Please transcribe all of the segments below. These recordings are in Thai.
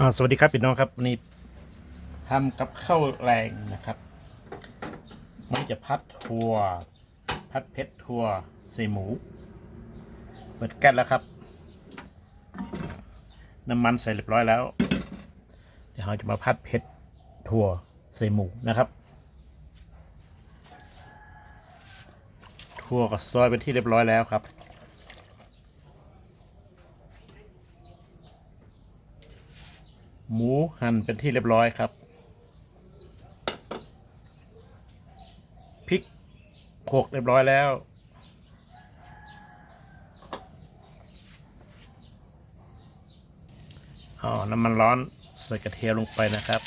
อสวัสดีครับพี่น้องครับวันนี้ทำกับข้าวแรงนะครับมันจะพัดถั่วพัดเพชรถั่วใส่หมู เปิดแก๊สแล้วครับ น้ำมันใส่เรียบร้อยแล้ว เดี๋ยวเราจะมาพัดเพชรถั่วใส่หมูนะครับถั่วก็ซอยเป็นที่เรียบร้อยแล้วครับ หมูหั่นเป็นที่เรียบร้อยครับพริกโขกเรียบร้อยแล้วอ๋อน้ำมันร้อนใส่กระเทียมลงไปนะครับ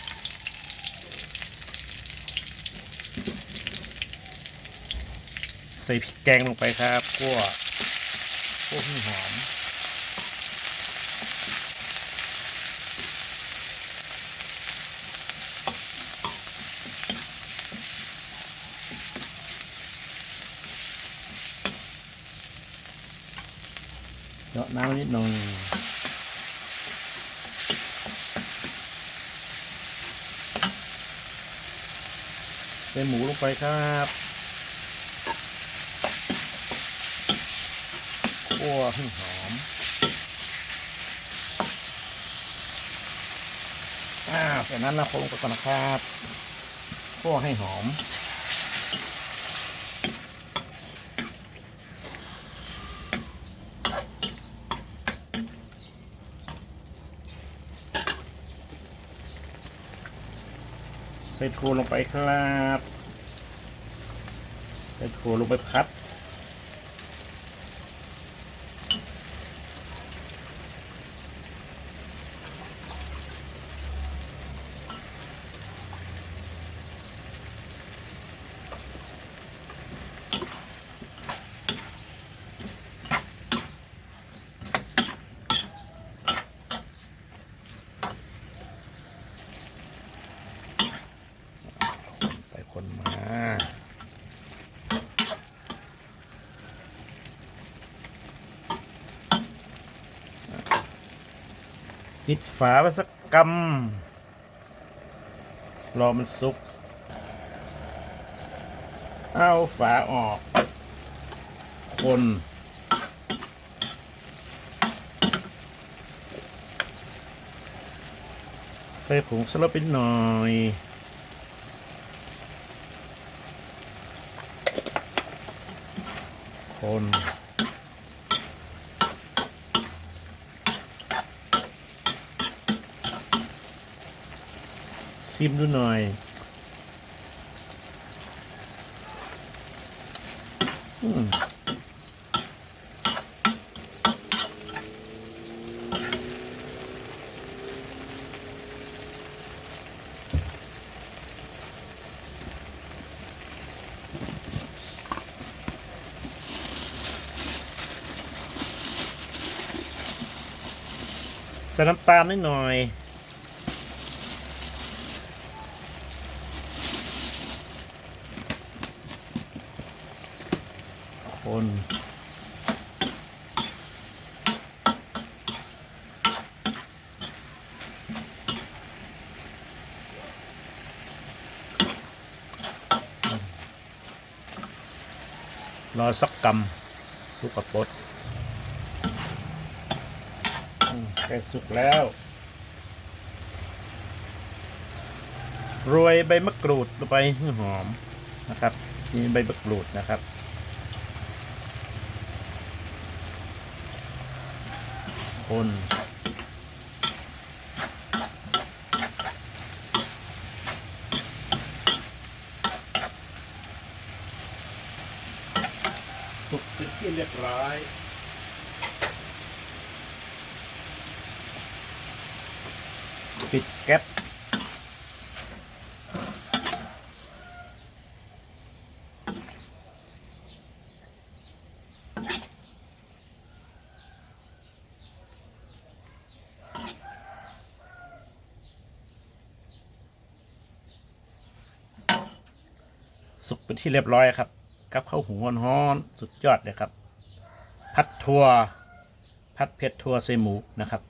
ใส่พริกแกงลงไปครับคั่วคั่วหอม เจาะน้ำนิดหน่อยใส่หมูลงไปครับคั่วให้หอม อ่าจากนั้นเราคงไปก่อนนะครับคั่วให้หอม ส่ถั่วลงไปครับใส่ถั่วลงไปพัด ไปคนมา ปิดฝาไว้สักกำรอมันสุก เอาฝาออก คนใส่ผงสลับไปหน่อยคน ซิมดูหน่อย อืมใส่น้ำตาลนิดหน่อย คนรอสักกำลูกกระปดอืมใกล้สุกแล้ว โรยใบมะกรูดลงไปให้หอมนะครับมีใบมะกรูดนะครับ คนสุกเป็นที่เรียบร้อยปิดแก๊ส สุกเป็นที่เรียบร้อยครับกับข้าวหุงฮ้อนๆสุดยอดเลยครับ พัดทัวพัดเพ็ดทัวใส่หมูนะครับ